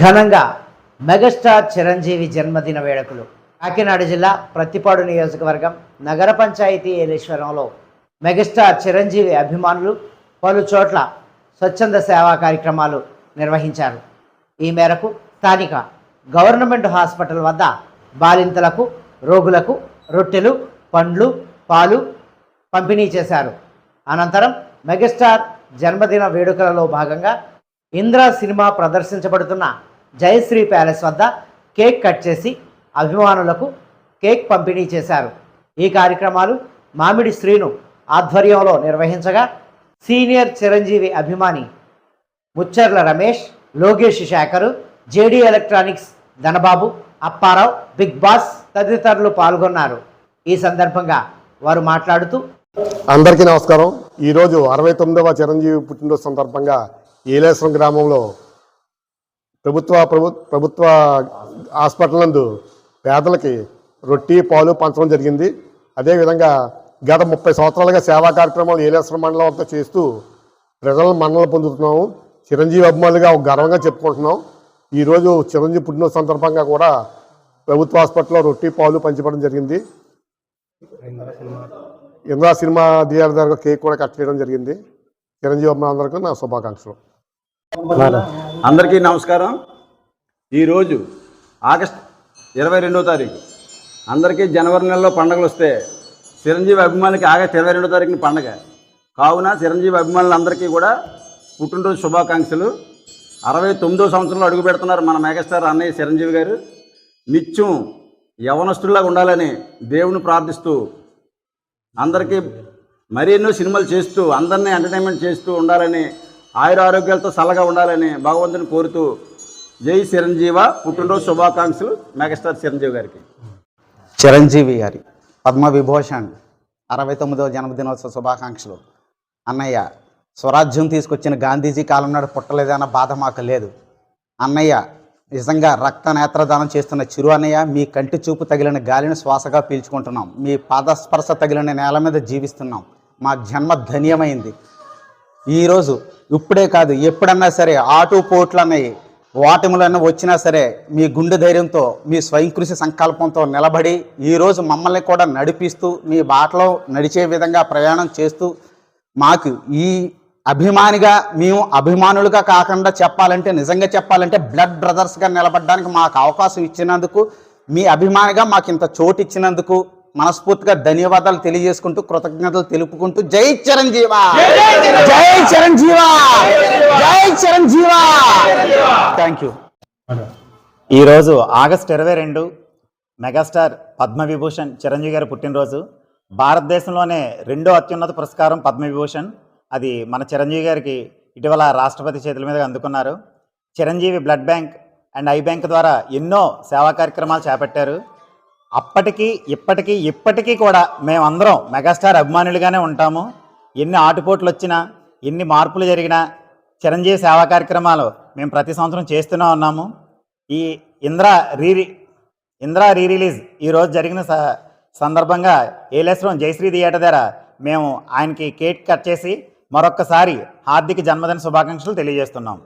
ఘనంగా మెగాస్టార్ చిరంజీవి జన్మదిన వేడుకలు. కాకినాడ జిల్లా ప్రతిపాడు నియోజకవర్గం నగర పంచాయతీ ఏలేశ్వరంలో మెగాస్టార్ చిరంజీవి అభిమానులు పలు చోట్ల స్వచ్ఛంద సేవా కార్యక్రమాలు నిర్వహించారు. ఈ మేరకు స్థానిక గవర్నమెంట్ హాస్పిటల్ వద్ద బాలింతలకు రోగులకు రొట్టెలు పండ్లు పాలు పంపిణీ చేశారు. అనంతరం మెగాస్టార్ జన్మదిన వేడుకలలో భాగంగా ఇంద్ర సినిమా ప్రదర్శించబడుతున్న జయశ్రీ ప్యాలెస్ వద్ద కేక్ కట్ చేసి అభిమానులకు కేక్ పంపిణీ చేశారు. ఈ కార్యక్రమాలు మామిడి శ్రీను ఆధ్వర్యంలో నిర్వహించగా సీనియర్ చిరంజీవి అభిమాని Mucharla Ramesh Lokesh Sekhar JD electronics Dhanababu Apparao big boss తదితరులు పాల్గొన్నారు. ఈ సందర్భంగా వారు మాట్లాడుతూ అందరికీ నమస్కారం. ఈరోజు అరవై తొమ్మిదవ చిరంజీవి పుట్టినరోజు సందర్భంగా ఏలేశ్వరం గ్రామంలో ప్రభుత్వ ప్రభు ప్రభుత్వ హాస్పిటల్ నందు పేదలకి రొట్టి పాలు పంచడం జరిగింది. అదేవిధంగా గత ముప్పై సంవత్సరాలుగా సేవా కార్యక్రమాలు ఏలేశ్వరం మండలం అంతా చేస్తూ ప్రజల మన్నలు పొందుతున్నాము. చిరంజీవి అభిమానులుగా గర్వంగా చెప్పుకుంటున్నాం. ఈరోజు చిరంజీవి పుట్టిన సందర్భంగా కూడా ప్రభుత్వ హాస్పిటల్లో రొట్టి పాలు పంచిపడం జరిగింది. ఇంద్రా సినిమా థియేటర్ దగ్గర కేక్ కూడా కట్ చేయడం జరిగింది. చిరంజీవి అభిమానులందరికీ నా శుభాకాంక్షలు. అందరికీ నమస్కారం. ఈరోజు ఆగస్ట్ ఇరవై రెండో తారీఖు. అందరికీ జనవరి నెలలో పండుగలు వస్తే చిరంజీవి అభిమానులకి ఆగస్ట్ ఇరవై రెండో తారీఖున పండగ. కావున చిరంజీవి అభిమానులందరికీ కూడా పుట్టినరోజు శుభాకాంక్షలు. అరవై తొమ్మిదో సంవత్సరంలో అడుగు పెడుతున్నారు మన మెగాస్టార్ అన్నయ్య చిరంజీవి గారు. నిత్యం యవనస్తుల్లాగా ఉండాలని దేవుని ప్రార్థిస్తూ అందరికీ మరెన్నో సినిమాలు చేస్తూ అందరినీ ఎంటర్టైన్మెంట్ చేస్తూ ఉండాలని ఆయుర ఆరోగ్యాలతో చల్లగా ఉండాలని భగవంతుని కోరుతూ జై చిరంజీవ పుట్టినరోజు శుభాకాంక్షలు మెగాస్టార్ చిరంజీవి గారికి. చిరంజీవి గారి పద్మ విభూషణ్ అరవై తొమ్మిదవ జన్మదినోత్సవ శుభాకాంక్షలు. అన్నయ్య స్వరాజ్యం తీసుకొచ్చిన గాంధీజీ కాలం నాడు పుట్టలేదన్న బాధ మాకు లేదు. అన్నయ్య నిజంగా రక్త నేత్రదానం చేస్తున్న చిరు అన్నయ్య మీ కంటి చూపు తగిలిన గాలిని శ్వాసగా పీల్చుకుంటున్నాం. మీ పాదస్పర్శ తగిలిన నేల మీద జీవిస్తున్నాం. మా జన్మ ధన్యమైంది. ఈరోజు ఇప్పుడే కాదు ఎప్పుడన్నా సరే ఆటు పోట్లు అన్నవి ఓటములన్నీ వచ్చినా సరే మీ గుండె ధైర్యంతో మీ స్వయం కృషి సంకల్పంతో నిలబడి ఈరోజు మమ్మల్ని కూడా నడిపిస్తూ మీ బాటలో నడిచే విధంగా ప్రయాణం చేస్తూ మాకు ఈ అభిమానిగా మేము అభిమానులుగా కాకుండా చెప్పాలంటే నిజంగా చెప్పాలంటే బ్లడ్ బ్రదర్స్గా నిలబడడానికి మాకు అవకాశం ఇచ్చినందుకు మీ అభిమానిగా మాకు ఇంత చోటు ఇచ్చినందుకు మనస్ఫూర్తిగా ధన్యవాదాలు తెలియజేసుకుంటూ కృతజ్ఞతలు తెలుపుకుంటూ జై చిరంజీవా! జై చిరంజీవా! జై చిరంజీవా! థ్యాంక్ యూ ఈరోజు ఆగస్ట్ ఇరవై రెండు మెగాస్టార్ పద్మవిభూషణ్ చిరంజీవి గారి పుట్టినరోజు. భారతదేశంలోనే రెండో అత్యున్నత పురస్కారం పద్మవిభూషణ్. అది మన చిరంజీవి గారికి ఇటీవల రాష్ట్రపతి చేతుల మీదుగా అందుకున్నారు. Chiranjeevi blood bank and eye bank ద్వారా ఎన్నో సేవా కార్యక్రమాలు చేపట్టారు. అప్పటికీ ఇప్పటికీ ఇప్పటికీ కూడా మేమందరం మెగాస్టార్ అభిమానులుగానే ఉంటాము. ఎన్ని ఆటుపోట్లు వచ్చినా ఎన్ని మార్పులు జరిగినా చిరంజీవి సేవా కార్యక్రమాలు మేము ప్రతి సంవత్సరం చేస్తూనే ఉన్నాము. ఈ Indra re Indra re release ఈరోజు జరిగిన స సందర్భంగా ఏలేశ్వరం జయశ్రీ థియేటర్ దగ్గర మేము ఆయనకి కేక్ కట్ చేసి మరొక్కసారి హార్దిక జన్మదిన శుభాకాంక్షలు తెలియజేస్తున్నాం.